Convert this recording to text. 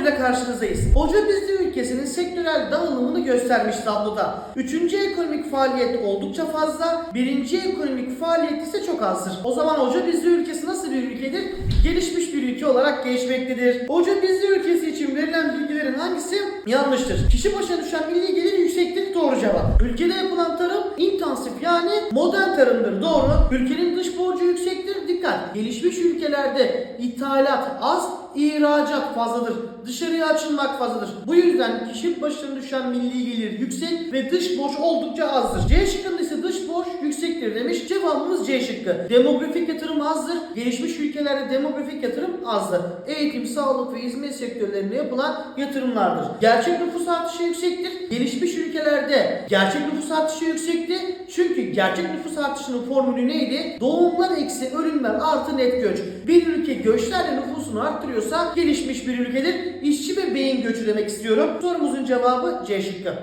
soruyla karşınızdayız. Hoca bizde ülkesinin sektörel dağılımını göstermiş tabloda. Üçüncü ekonomik faaliyet oldukça fazla, birinci ekonomik faaliyet ise çok azdır. O zaman hoca bizde ülkesi nasıl bir ülkedir? Gelişmiş bir ülke olarak geçmektedir. Hoca bizde ülkesi için verilen bilgilerin hangisi yanlıştır? Kişi başına düşen milli gelir yüksektir doğru cevap. Ülkede yapılan tarım intensif yani modern tarımdır doğru. Ülkenin dış borcu yüksektir dikkat. Gelişmiş ülkelerde ithalat az, ihracat fazladır. Dışarıya açılmak fazladır. Bu yüzden kişi başına düşen milli gelir yüksek ve dış borç oldukça azdır. C şıkkında ise dış borç yüksektir demiş. Cevabımız C şıkkı. Demografik yatırım azdır. Gelişmiş ülkelerde demografik yatırım azdır. Eğitim, sağlık ve hizmet sektörlerine yapılan yatırımlardır. Gerçek nüfus artışı yüksektir. Gelişmiş ülkelerde gerçek nüfus artışı yüksekti. Çünkü gerçek nüfus artışının formülü neydi? Doğumlar eksi ölümler artı net göç. Bir ülke göçlerle nüfusunu arttırıyorsa gelişmiş bir ülkedir. İşçi ve beyin göçü demek istiyorum. Sorumuzun cevabı C şıkkı.